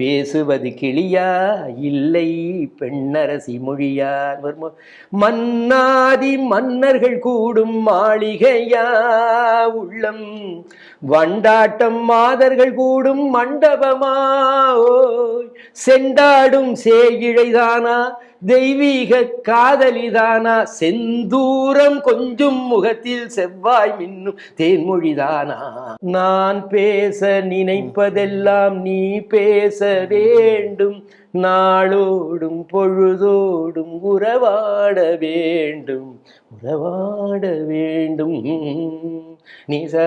பேசுவது கிளியா? இல்லை பெண்ணரசி மொழியார் வருமோ. மன்னாதி மன்னர்கள் கூடும் மாளிகையா? உள்ளம் வண்டாட்டம் மாதர்கள் கூடும் மண்டபமா? ஓ செண்டாடும் சேகிழைதானா தெய்வீக காதலிதானா? செந்தூரம் கொஞ்சும் முகத்தில் செவ்வாய் மின்னும் தேன்மொழிதானா? நான் பேச நினைப்பதெல்லாம் நீ பேச வேண்டும். நாளோடும் பொழுதோடும் உறவாட வேண்டும். உறவாட வேண்டும். நீசா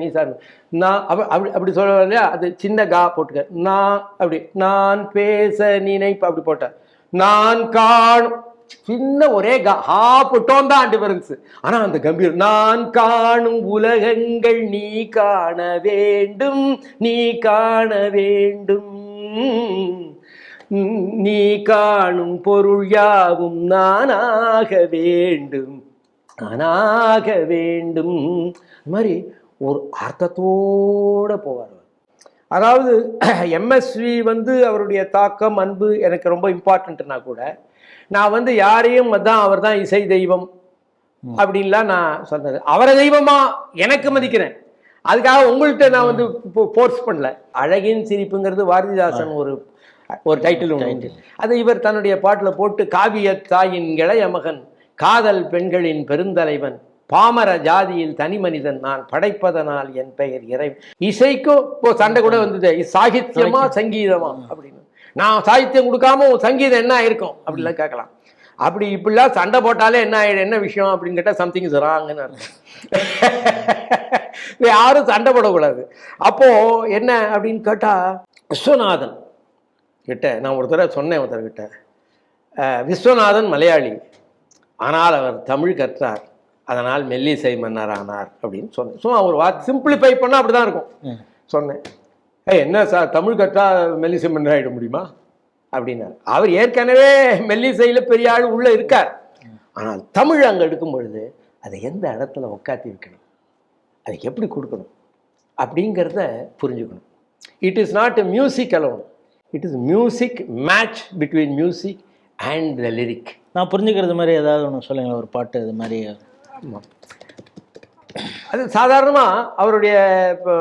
நீசா. நான் அப்படி அப்படி சொல்ல இல்லையா? அது சின்ன கா போட்டுக்க. நான் அப்படி நான் பேச நினைப்ப அப்படி போட்டேன் நான் காணும் சின்ன ஒரே கா ஹா புட்டோம் தான் டிஃபரன்ஸ் ஆனா அந்த கம்பீரம் நான் காணும் உலகங்கள் நீ காண வேண்டும் நீ காண வேண்டும். நீ காணும் பொருள் யாவும் நானாக வேண்டும் நானாக வேண்டும். மாதிரி ஒரு அர்த்தத்தோட போவார். அதாவது எம்எஸ்வி வந்து அவருடைய தாக்கம் அன்பு எனக்கு ரொம்ப இம்பார்ட்டன்ட்னா கூட நான் வந்து யாரையும் அதான் அவர் தான் இசை தெய்வம் அப்படின்லாம் நான் சொன்னது. அவரை தெய்வமா எனக்கு மதிக்கிறேன். அதுக்காக உங்கள்கிட்ட நான் வந்து ஃபோர்ஸ் பண்ணல. அழகின் சிரிப்புங்கிறது பாரதிதாசன் ஒரு ஒரு டைட்டில் ஒன்று. அதை இவர் தன்னுடைய பாட்டில் போட்டு காவிய தாயின் இளைய மகன் காதல் பெண்களின் பெருந்தலைவன் பாமர ஜாதியில் தனி மனிதன் நான் படைப்பதனால் என் பெயர் இறை இசைக்கும் இப்போ சண்டை கூட வந்தது. சாகித்யமா சங்கீதமா? அப்படின்னு. நான் சாகித்யம் கொடுக்காம சங்கீதம் என்ன ஆயிருக்கும்? அப்படிலாம் கேட்கலாம். அப்படி இப்படிலாம் சண்டை போட்டாலே என்ன ஆயிடும் என்ன விஷயம் அப்படின்னு கேட்டால் சம்திங் இஸ் ராங்னு யாரும் சண்டை போடக்கூடாது. அப்போ என்ன அப்படின்னு கேட்டா விஸ்வநாதன் கிட்ட நான் ஒரு தடவை சொன்னேன் ஒருத்தர்கிட்ட விஸ்வநாதன் மலையாளி. ஆனால் அவர் தமிழ் கற்றார். அதனால் மெல்லிசை மன்னர் ஆனார் அப்படின்னு சொன்னேன். சும்மா ஒரு வார்த்தை சிம்பிளிஃபை பண்ணால் அப்படி தான் இருக்கும் சொன்னேன். ஏய் என்ன சார் தமிழ் கற்றா மெல்லிசை மன்னர் ஆகிட முடியுமா? அப்படின்னார். அவர் ஏற்கனவே மெல்லிசையில் பெரிய ஆள் உள்ளே இருக்கார். ஆனால் தமிழ் அங்கே எடுக்கும் பொழுது அதை எந்த இடத்துல உட்காத்தி வைக்கணும் அதுக்கு எப்படி கொடுக்கணும்? அப்படிங்கிறத புரிஞ்சுக்கணும். It is not a music alone it is music match between music and the lyric நான் புரிஞ்சுக்கிறது மாதிரி ஏதாவது ஒன்று சொல்லுங்களேன் ஒரு பாட்டு இது மாதிரி. அது சாதாரணமாக அவருடைய இப்போ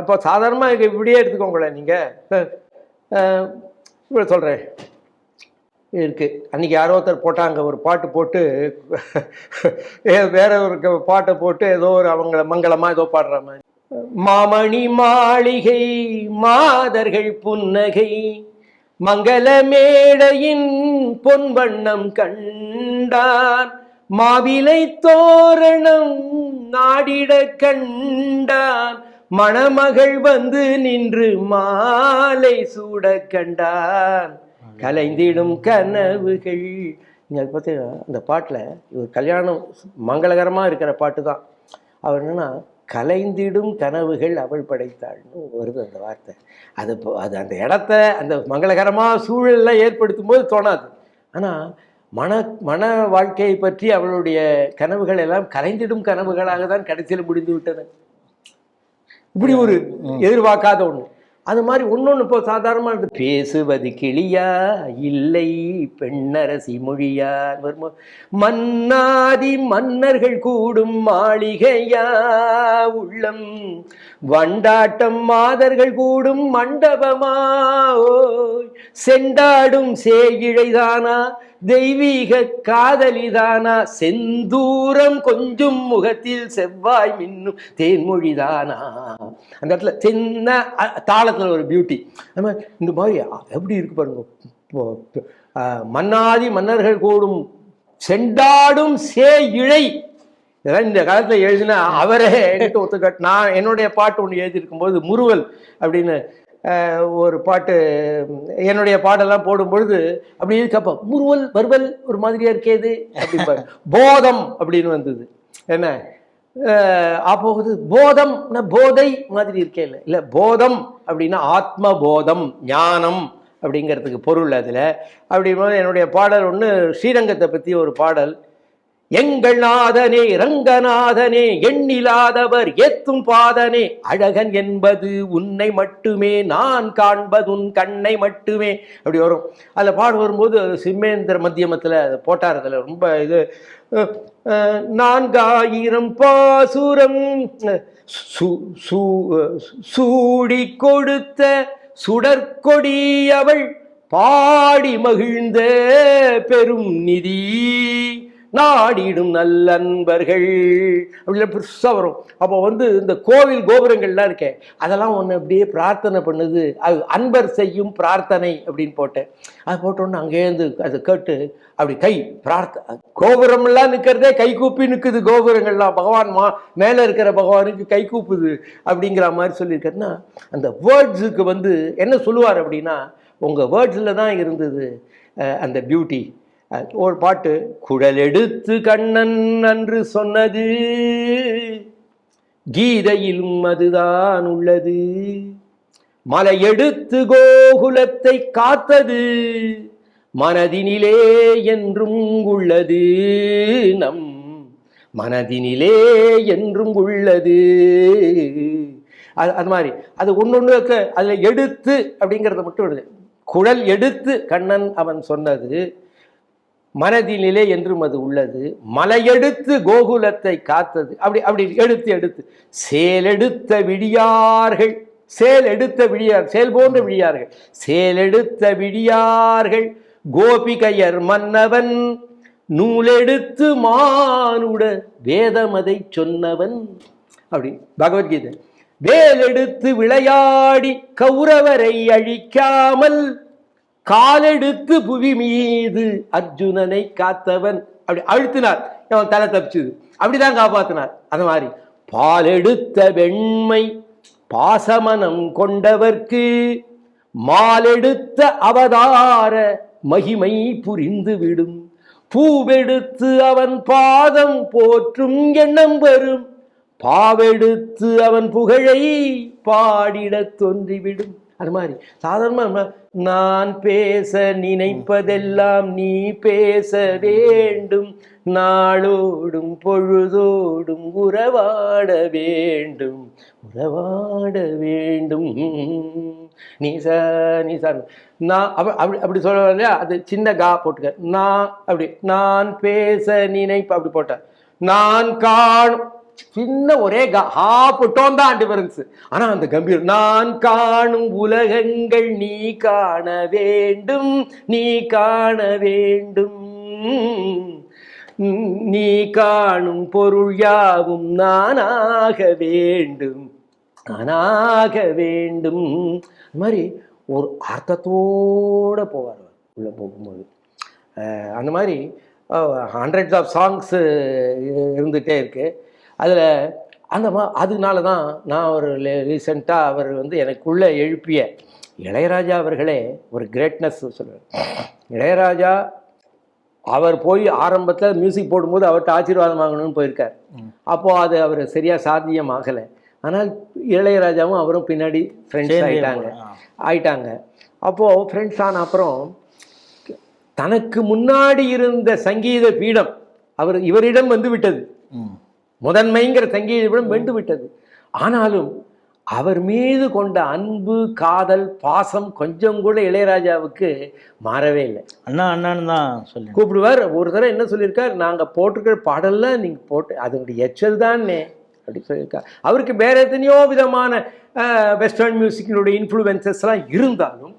இப்போ- சாதாரணமாக இப்படியே எடுத்துக்கோங்களேன் நீங்கள் இப்படி சொல்கிறேன் இருக்கு. அன்றைக்கி யாரோ ஒருத்தர் போட்டாங்க ஒரு பாட்டு போட்டு வேற ஒரு க- பாட்டை போட்டு ஏதோ ஒரு அவங்கள மங்களமாக ஏதோ பாடுற மாதிரி. மாமணி மாளிகை மாதர்கள் புன்னகை மங்கள மேடையின் பொன் வண்ணம் கண்டான். மாவிலை தோரணம் நாடிட கண்டான் மணமகள் வந்து நின்று மாலை சூட கண்டான் கலைந்திடும் கனவுகள். நீங்கள் பார்த்தீங்கன்னா அந்த பாட்டில் ஒரு கல்யாணம் மங்களகரமாக இருக்கிற பாட்டு தான் அவர் என்னன்னா கலைந்திடும் கனவுகள் அவள் படைத்தாள்னு வருது அந்த வார்த்தை. அது இப்போ அது அந்த இடத்த அந்த மங்களகரமாக சூழலில் ஏற்படுத்தும் போது தோணாது. ஆனால் மன மன வாழ்க்கையை பற்றி அவளுடைய கனவுகள் எல்லாம் கலைந்திடும் கனவுகளாக தான் கடைசியில் முடிந்து விட்டன இப்படி ஒரு எதிர்பார்க்காத ஒண்ணு. அது மாதிரி ஒன்னொன்னு இப்போ சாதாரணமாக பேசுவது கிளியா இல்லை பெண்ணரசி மொழியா? வருமோ மன்னாதி மன்னர்கள் கூடும் மாளிகையா? உள்ளம் வண்டாட்டம் மாதர்கள் கூடும் மண்டபமா? செண்டாடும் சேயிழைதானா தெய்வீக காதலிதானா? செந்தூரம் கொஞ்சம் முகத்தில் செவ்வாய் மின்னும் தேன்மொழிதானா? அந்த இடத்துல சின்ன தாளத்தில் தாளத்துல ஒரு பியூட்டி நம்ம இந்த மாதிரி எப்படி இருக்கு பாருங்க. மன்னாதி மன்னர்கள் கூடும் செண்டாடும் சே இழை இதெல்லாம் இந்த காலத்துல எழுதினா அவரே என்கிட்ட ஒத்துக்காட்டு. நான் என்னுடைய பாட்டு ஒன்று எழுதியிருக்கும்போது முருகல் அப்படின்னு ஒரு பாட்டு என்னுடைய பாடெல்லாம் போடும்பொழுது அப்படி இருக்கப்போ முறுவல் வருவல் ஒரு மாதிரியா இருக்கேது அப்படிம்பாரு. போதம் அப்படின்னு வந்தது. என்ன? அஹ், அப்போ வந்து போதம் போதை மாதிரி இருக்கே இல்லை. இல்லை போதம் அப்படின்னா ஆத்ம போதம் ஞானம் அப்படிங்கிறதுக்கு பொருள் அதில். அப்படிங்கும்போது என்னுடைய பாடல் ஒன்று ஸ்ரீரங்கத்தை பற்றி ஒரு பாடல். எங்கள் நாதனே ரங்கநாதனே எண்ணிலாதவர் ஏத்தும் பாதனே அழகன் என்பது உன்னை மட்டுமே நான் காண்பது உன் கண்ணை மட்டுமே. அப்படி வரும். அதில் பாடு வரும்போது சிம்மேந்திர மத்தியமத்தில் போட்டார் அதில் ரொம்ப இது நான்காயிரம் பாசுரம் சு- சூடி கொடுத்த சுடற்கொடி அவள் பாடி மகிழ்ந்த பெரும் நிதி. நாடிடும் நல்லன்பர்கள். அப்படிலாம் பெருசாக வரும். அப்போ வந்து இந்த கோவில் கோபுரங்கள்லாம் இருக்கே அதெல்லாம் ஒன்று அப்படியே பிரார்த்தனை பண்ணுது. அது அன்பர் செய்யும் பிரார்த்தனை அப்படின்னு போட்டேன். அது போட்டோன்னு அங்கேருந்து அதை கேட்டு அப்படி கை பிரார்த்த கோபுரம்லாம் நிற்கிறதே கை கூப்பி நிற்குது கோபுரங்கள்லாம். பகவான் மா மேலே இருக்கிற பகவானுக்கு கை கூப்புது அப்படிங்கிற மாதிரி சொல்லியிருக்காருன்னா அந்த வேர்ட்ஸுக்கு வந்து என்ன சொல்லுவார் அப்படின்னா உங்கள் வேர்ட்ஸில் தான் இருந்தது அந்த பியூட்டி ஒரு பாட்டு குழல் எடுத்து கண்ணன் அன்று சொன்னது கீதையிலும் அதுதான் உள்ளது. மலை எடுத்து கோகுலத்தை காத்தது மனதினிலே என்றும் உள்ளது. நம் மனதினிலே என்றும் உள்ளது. அது அது மாதிரி. அது ஒன்று அதில் எடுத்து அப்படிங்கிறத மட்டும் வருது குழல் எடுத்து கண்ணன் அவன் சொன்னது மனதினிலே என்றும் அது உள்ளது. மலையெடுத்து கோகுலத்தை காத்தது. அப்படி அப்படி எடுத்து எடுத்து. சேலெடுத்த விடியார்கள். சேல் எடுத்த விடியார் சேல் போன்ற விடியார்கள். சேலெடுத்த விடியார்கள். கோபிகையர் மன்னவன் நூலெடுத்து மானுட வேதமதை சொன்னவன். அப்படி பகவத்கீதை. வேலெடுத்து விளையாடி கௌரவரை அழிக்காமல் காலெடுத்து புவி மீது அர்ஜுனனை காத்தவன். அப்படி அழுத்தினார். அவன் தலை தப்பிச்சுது. அப்படிதான் காப்பாத்தினார். அது மாதிரி பாலெடுத்த வெண்மை பாசமனம் கொண்டவர்க்கு மாலெடுத்த அவதார மகிமை புரிந்து விடும். பூவெடுத்து அவன் பாதம் போற்றும் எண்ணம் வரும். பாவெடுத்து அவன் புகழை பாடிடத் தோன்றிவிடும். அது மாதிரி சாதாரணமாக நான் பேச நினைப்பதெல்லாம் நீ பேச வேண்டும். நாளோடும் பொழுதோடும் உறவாட வேண்டும். உறவாட வேண்டும். நீ ச நீ சார் நான் அப்படி அப்படி அப்படி சொல்ல இல்லையா அது சின்ன கா போட்டுக்க. நான் அப்படி நான் பேச நினைப்ப அப்படி போட்டேன். நான் காணும் சின்ன ஒரே கா தான் டிஃபரன்ஸ் ஆனா அந்த கம்பீர் நான் காணும் உலகங்கள் நீ காண வேண்டும் நீ காண வேண்டும். நீ காணும் பொருள் யாவும் நானாக வேண்டும் நானாக வேண்டும். இந்த மாதிரி ஒரு அர்த்தத்தோட போவார் உள்ள போகும்போது. அந்த மாதிரி ஹண்ட்ரட்ஸ் ஆஃப் சாங்ஸு இருந்துகிட்டே இருக்கு. அதில் அந்த மா அதனால தான் நான் ஒரு ரீசெண்டாக அவர் வந்து எனக்குள்ளே எழுப்பிய இளையராஜா அவர்களே ஒரு கிரேட்னஸ் சொல்லுவார் இளையராஜா அவர் போய் ஆரம்பத்தில் மியூசிக் போடும்போது அவர்கிட்ட ஆசீர்வாதம் வாங்கணும்னு போயிருக்கார். அப்போது அது அவர் சரியாக சாத்தியம் ஆகலை ஆனால் இளையராஜாவும் அவரும் பின்னாடி ஃப்ரெண்ட்ஸ் சேர்ந்தே ஆயிட்டாங்க. அப்போது ஃப்ரெண்ட்ஸ் ஆன அப்புறம் தனக்கு முன்னாடி இருந்த சங்கீத பீடம் அவர் இவரிடம் வந்து விட்டது. முதன்மைங்கிற சங்கீத பீடம் வென்று விட்டது ஆனாலும் அவர் மீது கொண்ட அன்பு காதல் பாசம் கொஞ்சம் கூட இளையராஜாவுக்கு மாறவே இல்லை. அண்ணா அண்ணான்னு தான் சொல்லி கூப்பிடுவார். ஒரு தடவை என்ன சொல்லியிருக்கார்? நாங்கள் போட்டிருக்கிற பாடல்லாம் நீங்கள் போட்டு அதனுடைய எச்சல் தானே அப்படி சொல்லியிருக்கார். அவருக்கு வேற எத்தனையோ விதமான வெஸ்டர்ன் மியூசிக்கினுடைய இன்ஃப்ளூயன்சஸ்லாம் இருந்தாலும்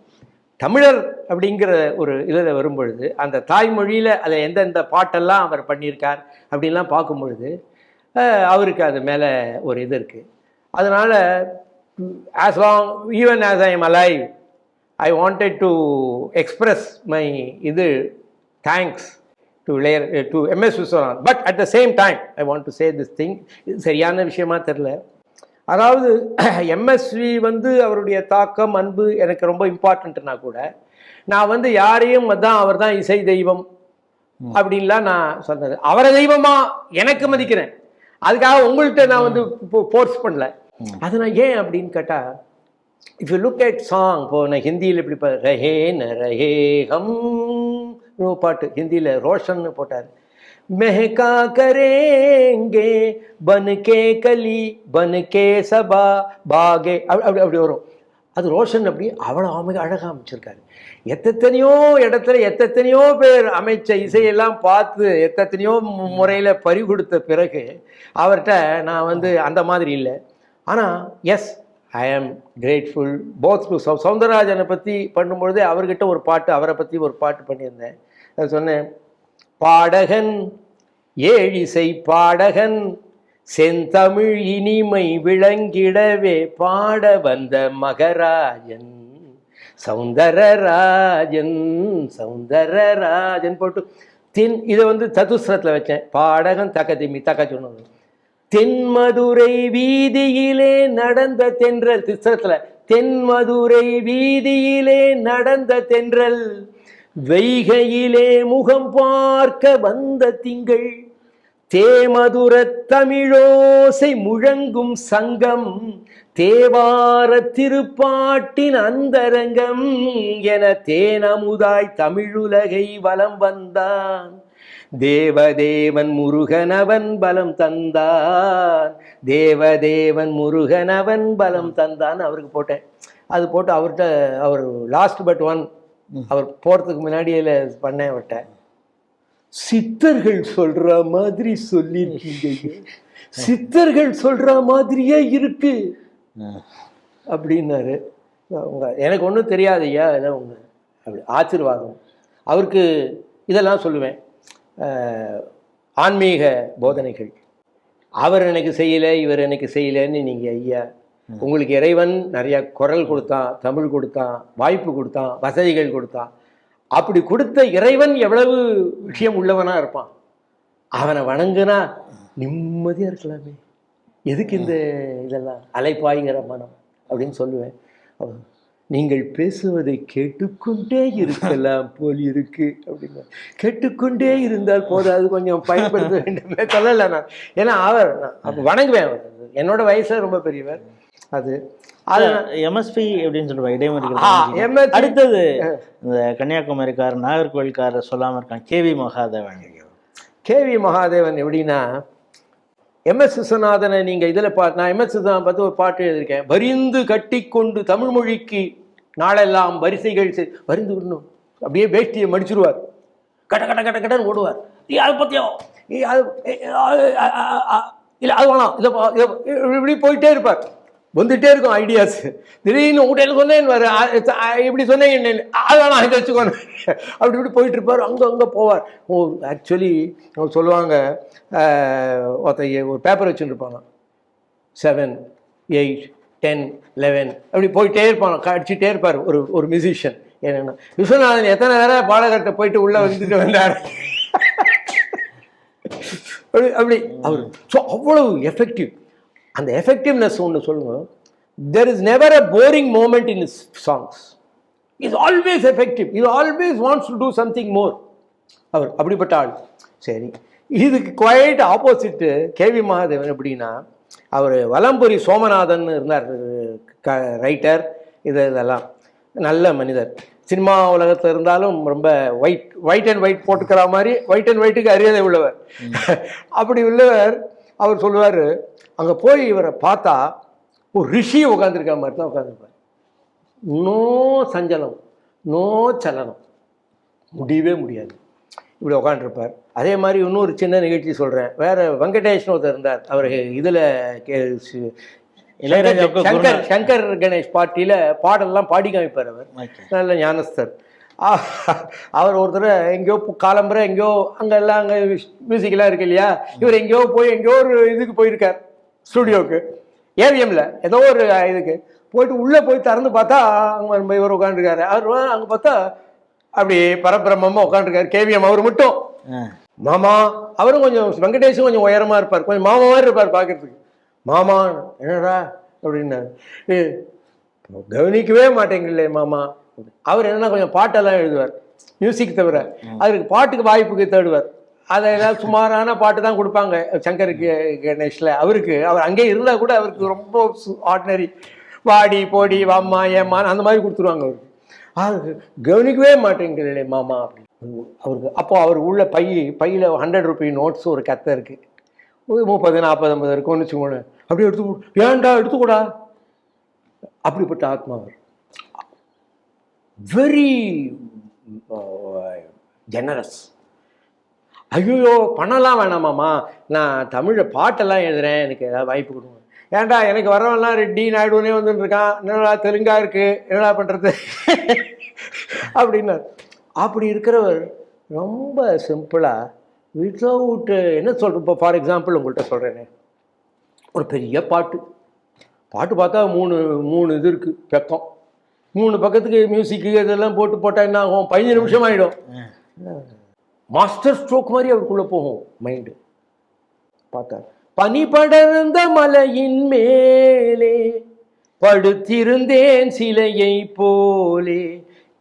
தமிழர் அப்படிங்கிற ஒரு இதில் வரும்பொழுது அந்த தாய்மொழியில் அதில் எந்தெந்த பாட்டெல்லாம் அவர் பண்ணியிருக்கார் அப்படின்லாம் பார்க்கும் பொழுது அவருக்கு அது மேலே ஒரு இது இருக்குது அதனால் as long even as I am alive I wanted to express my இது thanks to layer to MS Viswanath but at the same time I want to say this thing இது சரியான விஷயமா தெரில அதாவது எம்எஸ்வி வந்து அவருடைய தாக்கம் அன்பு எனக்கு ரொம்ப இம்பார்ட்டண்ட்னா கூட நான் வந்து யாரையும் அதான் அவர் தான் இசை தெய்வம் அப்படின்லாம் நான் சொன்னது. அவரை தெய்வமா எனக்கு மதிக்கிறேன். அதுக்காக உங்கள்கிட்ட நான் வந்து ஃபோர்ஸ் பண்ணல. அது நான் ஏன் அப்படின்னு கேட்டால் if you look at song இப்போ நான் ஹிந்தியில் இப்படி ரஹே ந ரஹே ஹம் பாட்டு ஹிந்தியில் ரோஷன்னு போட்டார். மெஹகா கரேங்கே பனுகே கலி பனுகே சபா பாகே அப்படி அப்படி அப்படி வரும். அது ரோஷன் அப்படி அவ்வளோ அமைக அழகாக அமைச்சிருக்காரு. எத்தனையோ இடத்துல எத்தனையோ பேர் அமைச்ச இசையெல்லாம் பார்த்து எத்தனையோ முறையில் பறி கொடுத்த பிறகு அவர்கிட்ட நான் வந்து அந்த மாதிரி இல்லை. ஆனால் yes I am grateful both to சௌ சவுந்தரராஜனை பற்றி பண்ணும்பொழுது அவர்கிட்ட ஒரு பாட்டு அவரை பற்றி ஒரு பாட்டு பண்ணியிருந்தேன். அது சொன்னேன் பாடகன் ஏழிசை பாடகன் செந்தமிழ் இனிமை விளங்கிடவே பாட வந்த மகராஜன். சௌந்தரராஜன் சௌந்தரராஜன் போட்டு தென் இதை வந்து சதுஸ்ரத்தில் வச்சேன். பாடகம் தக்க திம்மி தக்க சொன்னது. தென்மதுரை வீதியிலே நடந்த தென்றல் திஸ்ரத்தில் தென்மதுரை வீதியிலே நடந்த தென்றல். வைகையிலே முகம் பார்க்க வந்த திங்கள். தேமதுர தமிழோசை முழங்கும் சங்கம் தேவார திருப்பாட்டின் அந்தரங்கம் என தேனமுதாய் தமிழுலகை வலம் வந்தான். தேவதேவன் முருகனவன் பலம் தந்தான். தேவதேவன் முருகனவன் பலம் தந்தான். அவருக்கு போட்டேன். அது போட்டு அவர்கிட்ட அவர் லாஸ்ட் பட் ஒன் அவர் போகிறதுக்கு முன்னாடியே பண்ணேன் அவர்கிட்ட. சித்தர்கள் சொல்ற மாதிரி சொல்லியிருக்கீங்க சித்தர்கள் சொல்ற மாதிரியே இருக்கு. அப்படின்னாரு. அவங்க எனக்கு ஒன்றும் தெரியாது ஐயா இதான் உங்க அப்படி ஆசீர்வாதம். அவருக்கு இதெல்லாம் சொல்லுவேன். ஆன்மீக போதனைகள். அவர் எனக்கு செய்யலை இவர் எனக்கு செய்யலைன்னு நீங்கள் ஐயா உங்களுக்கு இறைவன் நிறைய குரல் கொடுத்தான் தமிழ் கொடுத்தான் வாய்ப்பு கொடுத்தான் வசதிகள் கொடுத்தான். அப்படி கொடுத்த இறைவன் எவ்வளவு விஷயம் உள்ளவனா இருப்பான்? அவனை வணங்குனா நிம்மதியாக இருக்கலாமே. எதுக்கு இந்த இதெல்லாம்? அலைப்பாய்கிற மனம் அப்படின்னு சொல்லுவேன். நீங்கள் பேசுவதை கேட்டுக்கொண்டே இருக்கலாம் போல் இருக்கு அப்படிங்க கேட்டுக்கொண்டே இருந்தால் போதாது கொஞ்சம் பயன்படுத்த வேண்டுமே. சொல்லலை நான். ஏன்னா அவர் நான் வணங்குவேன் அவர். என்னோட வயசுல ரொம்ப பெரியவர். அது அது எம்எஸ்பி அப்படின்னு சொல்லுவாங்க இடைமறி. அடுத்தது இந்த கன்னியாகுமரிக்கார் நாகர்கோவில்காரர் சொல்லாம இருக்காங்க கேவி மகாதேவன் கேவி மகாதேவன் எப்படின்னா எம்எஸ் விஸ்வநாதனை நீங்கள் இதில் பா நான் எம்எஸ் விஸ்வநாதன் பார்த்து ஒரு பாட்டு எழுதியிருக்கேன் வரிந்து கட்டிக்கொண்டு தமிழ் மொழிக்கு நாளெல்லாம் வரிசைகள் வரிந்து விடணும் அப்படியே வேஷ்டியை மடிச்சிருவார் கட கட கட கடன்னு ஓடுவார் ஏ அது ஆ, இல்லை அது வேணாம் இதை இப்படி போயிட்டே இருப்பார் வந்துட்டே இருக்கும் ஐடியாஸ் திடீர்னு உங்கள்கிட்ட சொன்னேன் வர இப்படி சொன்னேன் என்ன அது வச்சுக்கோங்க அப்படி இப்படி போயிட்டு இருப்பார். அங்கே அங்கே போவார். ஓ ஆக்சுவலி அவங்க சொல்லுவாங்க ஒருத்த ஒரு பேப்பர் வச்சுருப்பாங்க. இருப்பாங்க செவன் எயிட் டென் லெவன் அப்படி போயிட்டே இருப்பாங்க. அடிச்சுட்டே இருப்பார் ஒரு ஒரு மியூசிஷியன் என்னென்னா விஸ்வநாதன் எத்தனை நேரம் பாடகர்கிட்ட போயிட்டு உள்ளே வந்துட்டு வந்தார்? அப்படி அப்படி. அவர் ஸோ அவ்வளவு எஃபெக்டிவ் அந்த எஃபெக்டிவ்னஸ் ஒன்று சொல்லுங்க. There is never a boring moment in is songs is always effective இது always wants to do something more அவர் அப்படிப்பட்ட ஆள். சரி. இதுக்கு குவைட் ஆப்போசிட்டு கேவி மகாதேவன் எப்படின்னா அவர் வலம்புரி சோமநாதன் இருந்தார் க ரைட்டர் இது இதெல்லாம். நல்ல மனிதர். சினிமா உலகத்தில் இருந்தாலும் ரொம்ப ஒயிட் ஒயிட் அண்ட் ஒயிட் போட்டுக்கிற மாதிரி ஒயிட் அண்ட் ஒயிட்டுக்கு அறியாதை உள்ளவர். அப்படி உள்ளவர் அவர் சொல்லுவார் அங்கே போய் இவரை பார்த்தா ஒரு ரிஷி உட்காந்துருக்க மாதிரி தான் உட்காந்துருப்பார் நோ சஞ்சலம் நோ சலனம். முடியவே முடியாது. இப்படி உட்காந்துருப்பார் அதே மாதிரி இன்னொரு சின்ன நிகழ்ச்சி சொல்கிறேன் வேற வெங்கடேஷ்னு ஒருத்தர் இருந்தார். அவர் இதில் இளையராஜாவுக்கு சங்கர் சங்கர் கணேஷ் பார்ட்டியில் பாடல்லாம் பாடி காமிப்பார் அவர். நல்ல ஞானஸ்தர். அவர் ஒருத்தர் எங்கேயோ காலம்பரை எங்கேயோ அங்கே எல்லாம் அங்கே மியூசிக்கெல்லாம் இருக்கு இல்லையா? இவர் எங்கேயோ போய் எங்கேயோ ஒரு இதுக்கு போயிருக்கார். ஸ்டுடியோவுக்கு ஏவிஎம்ல ஏதோ ஒரு இதுக்கு. போயிட்டு உள்ளே போய் திறந்து பார்த்தா அங்கே இவர் உட்காந்துருக்காரு அவர் அங்கே பார்த்தா அப்படி பரபிரம்மமாக உட்காந்துருக்காரு கேவிஎம் அவர் மட்டும். மாமா அவரும் கொஞ்சம் வெங்கடேஷும் கொஞ்சம் உயரமா இருப்பார். கொஞ்சம் மாமா மாதிரி இருப்பார் பார்க்கறதுக்கு மாமா என்னடா அப்படின்னாரு. "ஏ, கவனிக்கவே மாட்டேங்கல மாமா. அவர் என்னன்னா கொஞ்சம் பாட்டெல்லாம் எழுதுவார். மியூசிக் தவிர. அவருக்கு பாட்டுக்கு வாய்ப்புக்கு தேடுவார். அதை சுமாரான பாட்டு தான் கொடுப்பாங்க சங்கர் கே- அவருக்கு அவர் அங்கே இருந்தால் கூட அவருக்கு ரொம்ப ஆர்டினரி வாடி போடி வாம்மா ஏம்மான்னு அந்த மாதிரி கொடுத்துருவாங்க அவருக்கு. அது கவனிக்கவே மாட்டேங்கிறே மாமா அப்படின்னு. அவருக்கு அப்போ அவர் உள்ள பை பையில் ஹண்ட்ரட் ருபி நோட்ஸ் ஒரு கத்தை இருக்குது ஒரு முப்பது நாற்பது ஐம்பது இருக்கும்னு வச்சுக்கோங்க. அப்படியே எடுத்து ஏன்டா எடுத்துக்கூடா அப்படிப்பட்ட ஆத்மா அவர். வெரி ஜெனரஸ் uh, ஐயோ பணம்லாம் வேணாமாம்மா. நான் தமிழில் பாட்டெல்லாம் எழுதுறேன். எனக்கு ஏதாவது வாய்ப்பு கொடுங்க. ஏன்டா எனக்கு வரவன்லாம் ரெட்டி நாயுடுனே வந்துட்டு இருக்கான் என்னடா தெலுங்கா இருக்கு? என்னடா பண்ணுறது அப்படின்னார். அப்படி இருக்கிறவர் ரொம்ப சிம்பிளாக வித்தவுட் என்ன சொல்கிறேன் இப்போ ஃபார் எக்ஸாம்பிள் உங்கள்கிட்ட சொல்கிறேனே ஒரு பெரிய பாட்டு. பாட்டு பார்த்தா மூணு மூணு இது இருக்குது பக்கம் மூணு பக்கத்துக்கு மியூசிக்கு இதெல்லாம் போட்டு போட்டால் என்ன ஆகும்? பதினஞ்சு நிமிஷம் ஆகிடும் மாஸ்டர் ஸ்ட்ரோக் மாதிரி அவருக்குள்ள போகும் மைண்டு பார்த்தார். பனி படர்ந்த மலையின் மேலே படுத்திருந்தேன் சிலையை போலே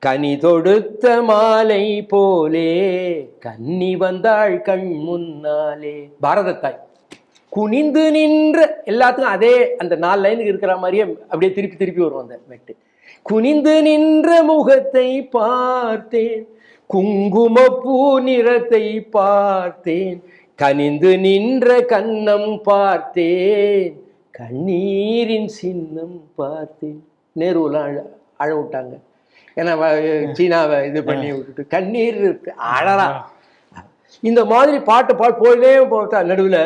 கனி தொடுத்த மாலை போலே கன்னி வந்தாள் கண் முன்னாலே. பாரத தாய் குனிந்து நின்ற எல்லாத்துக்கும் அதே அந்த நாலு லைனுக்கு இருக்கிற மாதிரியே அப்படியே திருப்பி திருப்பி வரும் அந்த மெட்டு. குனிந்து நின்ற முகத்தை பார்த்தேன் குங்குமப்பூ நிறத்தை பார்த்தேன். கனிந்து நின்ற கன்னம் பார்த்தேன். கண்ணீரின் சின்னம் பார்த்தேன். நேருலாம் அழ அழ விட்டாங்க. ஏன்னா சீனாவை இது பண்ணி விட்டுட்டு கண்ணீர் இருக்கு. அழறா இந்த மாதிரி பாட்டு பாட்டு போயிலே போட்டா நடுவில்.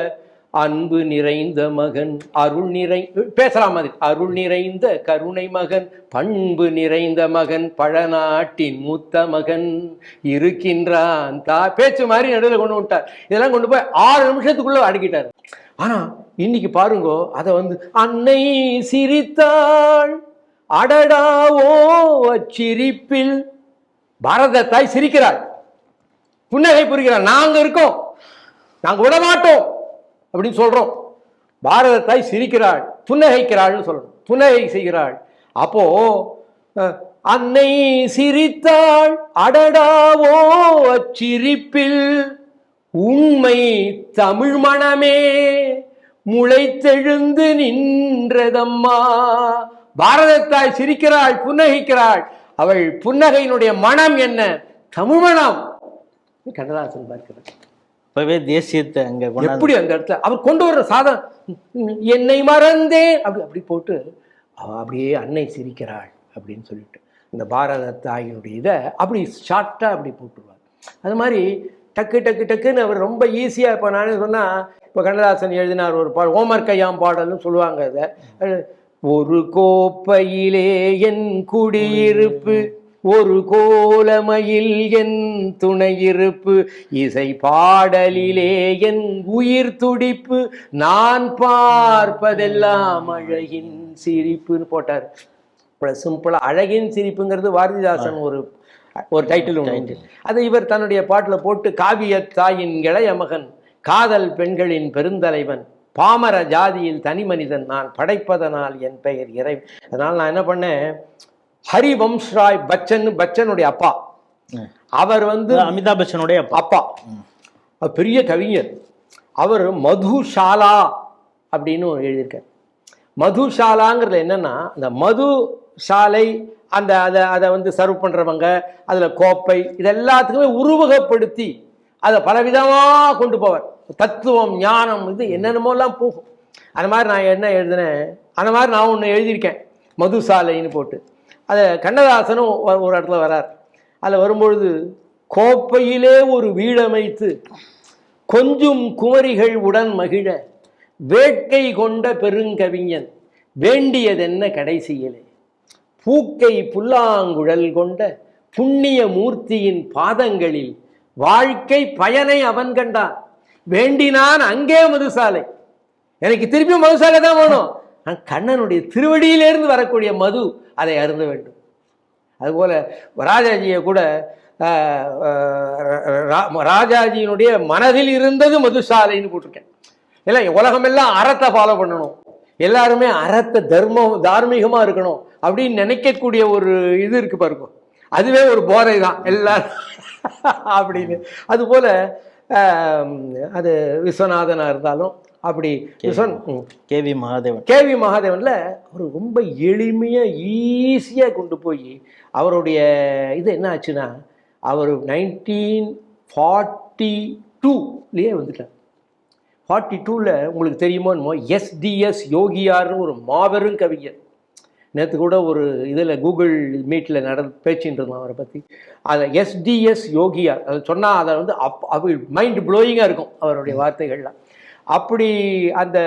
அன்பு நிறைந்த மகன் அருள் நிறை பேசலாம் அது. அருள் நிறைந்த கருணை மகன் பண்பு நிறைந்த மகன் பழநாட்டின் மூத்த மகன் இருக்கின்றான். தா பேச்சு மாதிரி நடுவில் கொண்டு விட்டார் இதெல்லாம் கொண்டு போய் ஆறு நிமிஷத்துக்குள்ள அடக்கிட்டார். ஆனா இன்னைக்கு பாருங்கோ அதை வந்து அன்னை சிரித்தாள். அடடாவோ சிரிப்பில் பாரத தாய் சிரிக்கிறாள். புன்னகை புரிகிறாள். நாங்க இருக்கோம். நாங்கள் விட மாட்டோம் அப்படின்னு சொல்றோம். பாரத தாய் சிரிக்கிறாள் புன்னகைக்கிறாள்னு சொல்றோம். துன்னகை செய்கிறாள். அப்போ அன்னை சிரித்தாள் அடடாவோ அச்சிரிப்பில் உண்மை தமிழ் மனமே முளைத்தெழுந்து நின்றதம்மா. பாரதத்தாய் சிரிக்கிறாள் புன்னகைக்கிறாள் அவள் புன்னகையினுடைய மனம் என்ன? தமிழ் மனம். கண்ணதாசன் பார்க்கிறார். அப்பவே தேசியத்தை அங்க எப்படி அந்த இடத்துல? அவர் கொண்டு வர்ற சாதம் என்னை மறந்தேன். அப்படி அப்படி போட்டு அவ அப்படியே அன்னை சிரிக்கிறாள் அப்படின்னு சொல்லிட்டு. இந்த பாரத தாயினுடைய இதை அப்படி ஷார்ட்டாக அப்படி போட்டுருவார். அது மாதிரி டக்கு டக்கு டக்குன்னு அவர் ரொம்ப ஈஸியாக இப்போ நானே சொன்னால் இப்போ கண்ணதாசன் எழுதினார் ஒரு பாடல் ஓமர் கையாம் பாடல்னு சொல்லுவாங்க அதை ஒரு கோப்பையிலே என் குடியிருப்பு ஒரு கோலமையில் என் துணையிருப்பு இசை பாடலிலே என் உயிர் துடிப்பு நான் பார்ப்பதெல்லாம் அழகின் சிரிப்புன்னு போட்டார். இப்போ சிம்பிளாக அழகின் சிரிப்புங்கிறது பாரதிதாசன் ஒரு ஒரு டைட்டில் உண்டு. அதை இவர் தன்னுடைய பாட்டில் போட்டு காவிய தாயின் இளைய மகன் காதல் பெண்களின் பெருந்தலைவன் பாமர ஜாதியில் தனி மனிதன் நான் படைப்பதனால் என் பெயர் இறை அதனால் நான் என்ன பண்ணேன் ஹரிவம்ஸ் ராய் பச்சன் பச்சனுடைய அப்பா. அவர் வந்து அமிதாப் பச்சனுடைய அப்பா. பெரிய கவிஞர். அவர் மதுஷாலா அப்படின்னு எழுதியிருக்கார். மதுஷாலாங்கிறது என்னன்னா அந்த மது சாலை அந்த அதை அதை வந்து சர்வ் பண்ணுறவங்க அதில் கோப்பை இது எல்லாத்துக்குமே உருவகப்படுத்தி அதை பலவிதமாக கொண்டு போவார். தத்துவம் ஞானம் இது என்னென்னமோலாம் போகும். அந்த மாதிரி நான் என்ன எழுதினேன்? அந்த மாதிரி நான் ஒன்று எழுதியிருக்கேன். மதுசாலைன்னு போட்டு. அதை கண்ணதாசனும் ஒரு- இடத்துல வரார். அதில் வரும்பொழுது கோப்பையிலே ஒரு வீடமைத்து கொஞ்சம் குமரிகள் உடன் மகிழ வேட்கை கொண்ட பெருங்கவிஞன் வேண்டியதென்ன கடைசியிலே? பூக்கை புல்லாங்குழல் கொண்ட புண்ணிய மூர்த்தியின் பாதங்களில் வாழ்க்கை பயனை அவன் கண்டான். வேண்டினான் அங்கே மதுசாலை. எனக்கு திருப்பி மதுசாலை தான் வேணும் கண்ணனுடைய திருவடியிலேருந்து வரக்கூடிய மது அதை அருந்த வேண்டும். அதுபோல் ராஜாஜியை கூட ராஜாஜியினுடைய மனதில் இருந்தது மதுசாலைன்னு போட்டிருக்கேன். இல்லை உலகமெல்லாம் அறத்தை ஃபாலோ பண்ணணும். எல்லாருமே அறத்தை தர்மம் தார்மீகமாக இருக்கணும் அப்படின்னு நினைக்கக்கூடிய ஒரு இது இருக்கு பாருங்க. அதுவே ஒரு போதை தான் எல்லாரும் அப்படின்னு. அதுபோல் அது விஸ்வநாதனாக இருந்தாலும் அப்படி. கேவி மகாதேவன். கேவி மகாதேவன்ல அவர் ரொம்ப எளிமையாக ஈஸியாக கொண்டு போய் அவருடைய இது என்ன ஆச்சுன்னா அவர் நைன்டீன் ஃபார்ட்டி டூலேயே வந்துட்டார். ஃபார்ட்டி டூவில் உங்களுக்கு தெரியுமோ என்னமோ எஸ்டிஎஸ் யோகியார்னு ஒரு மாபெரும் கவிஞர். நேற்று கூட ஒரு இதில் கூகுள் மீட்டில் நட பேச்சுட்டு இருந்தோம் அவரை பற்றி அதை எஸ்டிஎஸ் யோகியார் அதை சொன்னால் அதை வந்து அப் அப்படி மைண்ட் ப்ளோயிங்காக இருக்கும் அவருடைய வார்த்தைகள்லாம். அப்படி அந்த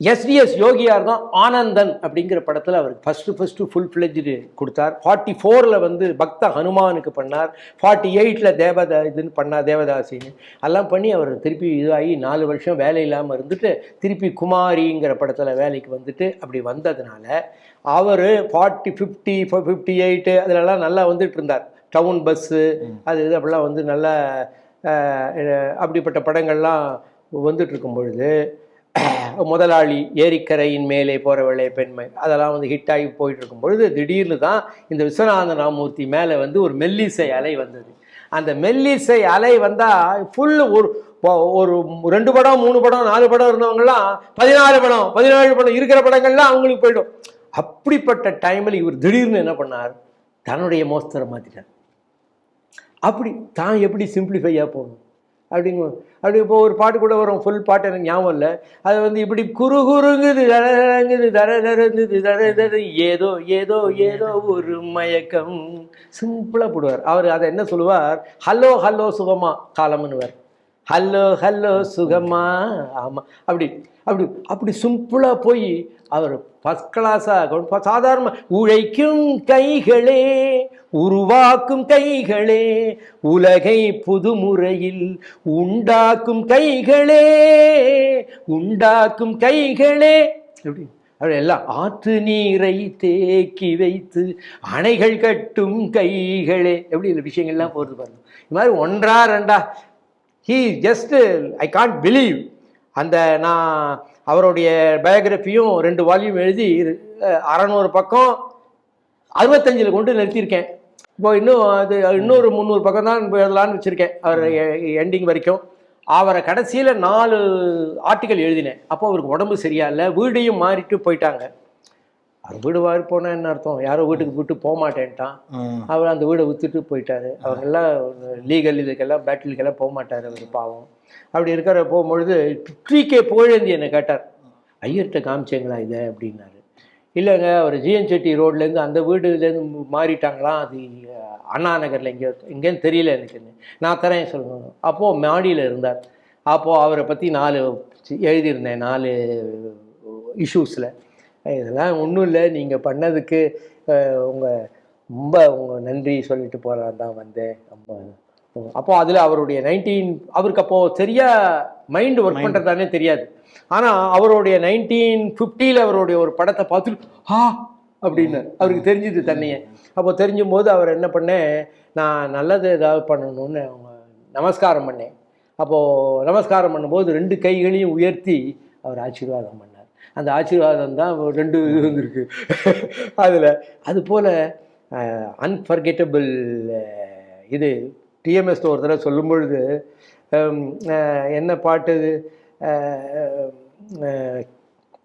எஸ்டிஎஸ் யோகியார் தான் ஆனந்தன் அப்படிங்கிற படத்தில் அவருக்கு ஃபஸ்ட்டு ஃபஸ்ட்டு ஃபுல் ஃப்ளெஜ்டு கொடுத்தார். ஃபார்ட்டி ஃபோரில் வந்து பக்த ஹனுமானுக்கு பண்ணார். ஃபார்ட்டி எயிட்டில் தேவதா இதுன்னு பண்ணார் தேவதாசின்னு. எல்லாம் பண்ணி அவர் திருப்பி இதாகி நாலு வருஷம் வேலை இல்லாமல் இருந்துட்டு திருப்பி குமாரிங்கிற படத்தில் வேலைக்கு வந்துட்டு அப்படி வந்ததுனால அவர் ஃபார்ட்டி ஃபிஃப்டி ஃபிஃப்டி எயிட்டு அதிலெல்லாம் நல்லா வந்துட்டு இருந்தார். டவுன் பஸ்ஸு அது இது அப்படிலாம் வந்து நல்லா அப்படிப்பட்ட படங்கள்லாம் வந்துட்டு இருக்கும் பொழுது முதலாளி ஏரிக்கரையின் மேலே போகிற வெள்ளை பெண்மை. அதெல்லாம் வந்து ஹிட் ஆகி போயிட்டு இருக்கும் பொழுது திடீர்னு தான் இந்த விஸ்வநாத ராமூர்த்தி மேலே வந்து ஒரு மெல்லிசை அலை வந்தது. அந்த மெல்லிசை அலை வந்தால் ஃபுல்லு ஒரு ஒரு ரெண்டு படம் மூணு படம் நாலு படம் இருந்தவங்கலாம் பதினாலு படம் பதினாலு படம் இருக்கிற படங்கள்லாம் அவங்களுக்கு போயிடும். அப்படிப்பட்ட டைமில் இவர் திடீர்னு என்ன பண்ணார்? தன்னுடைய மோஸ்தரை மாற்றிட்டார் அப்படி தான் எப்படி சிம்பிளிஃபையாக போகணும்? அப்படிங்க அப்படி இப்போ ஒரு பாட்டு கூட வரும் ஃபுல் பாட்டு எனக்கு ஞாபகம் இல்லை. அது வந்து இப்படி குறு குறுங்குது தரங்குது தர தரங்குது தர தர. ஏதோ ஏதோ ஏதோ ஒரு மயக்கம். சிம்பிளாக போடுவார். அவர் அதை என்ன சொல்லுவார்? ஹலோ ஹலோ சுகமா காலம்னுவார். ஹலோ ஹலோ சுகமா ஆமாம் அப்படி அப்படி அப்படி சிம்பிளாக போய் அவர் ஃபஸ்ட் கிளாஸாக சாதாரண உழைக்கும் கைகளே உருவாக்கும் கைகளே உலகை புதுமுறையில் உண்டாக்கும் கைகளே உண்டாக்கும் கைகளே. எப்படி அப்படி எல்லாம் ஆற்று நீரை தேக்கி வைத்து அணைகள் கட்டும் கைகளே. எப்படி இந்த விஷயங்கள்லாம் போகிறது பாருங்க. இது மாதிரி ஒன்றா ரெண்டா he just I can't believe அந்த நான் அவருடைய பயோகிராஃபியும் ரெண்டு வால்யூம் எழுதி அறநூறு பக்கம் அறுபத்தஞ்சில் கொண்டு நிறுத்தியிருக்கேன். இப்போ இன்னும் அது இன்னொரு முந்நூறு பக்கம் தான் எழுதலான்னு வச்சுருக்கேன் அவர் எண்டிங் வரைக்கும். அவரை கடைசியில் நாலு ஆர்டிக்கல் எழுதினேன். அப்போ அவருக்கு உடம்பு சரியா இல்லை வீடையும் மாறிட்டு போயிட்டாங்க. அவர் வீடு மாறி போனா என்ன அர்த்தம்? யாரோ வீட்டுக்கு விட்டு போக மாட்டேன்ட்டான். அவர் அந்த வீடை வித்துட்டு போயிட்டாரு. அவங்கெல்லாம் லீகல் இதுக்கெல்லாம் பேட்டிலுக்கெல்லாம் போக மாட்டார் அவர் பாவம். அப்படி இருக்கிற போகும்பொழுது டி கே புகழேந்தி என்னை கேட்டார். ஐயர்கிட்ட காமிச்சேங்களா இதை? அப்படின்னாரு. இல்லைங்க அவர் ஜிஎன் செட்டி ரோட்லேருந்து அந்த வீடுலேருந்து மாறிட்டாங்களாம் அது அண்ணா நகரில் எங்கேயோ எங்கேன்னு தெரியல எனக்குன்னு. நான் தரேன் சொல்லுங்க அப்போது மாடியில் இருந்தார். அப்போது அவரை பற்றி நாலு எழுதியிருந்தேன் நாலு இஷ்யூஸில் இதெல்லாம் ஒன்றும் இல்லை. நீங்கள் பண்ணதுக்கு உங்கள் ரொம்ப உங்கள் நன்றி சொல்லிட்டு போகலான் தான் வந்தேன். ரொம்ப அப்போ அதில் அவருடைய நைன்டீன் அவருக்கு அப்போது சரியாக மைண்டு ஒர்க் பண்ணுறதானே தெரியாது. ஆனால் அவருடைய நைன்டீன் ஃபிஃப்டியில் அவருடைய ஒரு படத்தை பார்த்துட்டு ஆ! அப்படின்னு அவருக்கு தெரிஞ்சுது தன்னையே. அப்போ தெரிஞ்சும் போது அவர் என்ன பண்ணேன் நான் நல்லது ஏதாவது பண்ணணும்னு அவங்க நமஸ்காரம் பண்ணேன். அப்போது நமஸ்காரம் பண்ணும்போது ரெண்டு கைகளையும் உயர்த்தி அவர் ஆசீர்வாதம் பண்ணார். அந்த ஆசீர்வாதம் தான் ரெண்டு இது வந்துருக்கு. அதில் அது போல் அன்ஃபர்கெட்டபிள் இது டிஎம்எஸ் ஒரு தடவை சொல்லும் பொழுது என்ன பாட்டு இது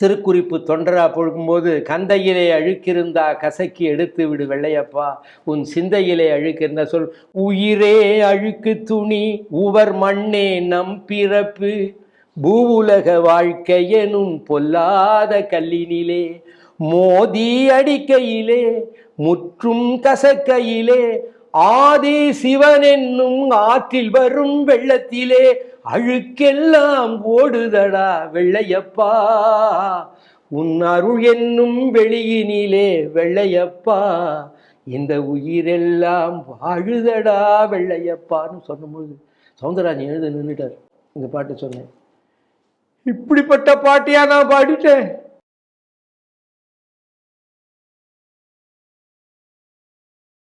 திருக்குறிப்பு தொண்டரா பொழுகும்போது கந்தையிலே அழுக்கிருந்தா கசக்கி எடுத்து விடு வெள்ளையப்பா உன் சிந்தையிலே அழுக்கிருந்த சொல் உயிரே அழுக்கு துணி உவர் மண்ணே நம் பிறப்பு பூவுலக வாழ்க்கை எனும் பொல்லாத கல்லினிலே மோதி அடிக்கையிலே முற்றும் கசக்கையிலே ஆதி சிவன் என்னும் ஆற்றில் வரும் வெள்ளத்திலே அழுக்கெல்லாம் ஓடுதடா வெள்ளையப்பா. உன் அருள் என்னும் வெளியினிலே வெள்ளையப்பா இந்த உயிரெல்லாம் வாழுதடா வெள்ளையப்பான்னு சொன்னபோது சவுந்தரராஜன் எழுத நின்றுட்டார் இந்த பாட்டு சொன்னேன் இப்படிப்பட்ட பாட்டியா நான் பாடிட்டேன்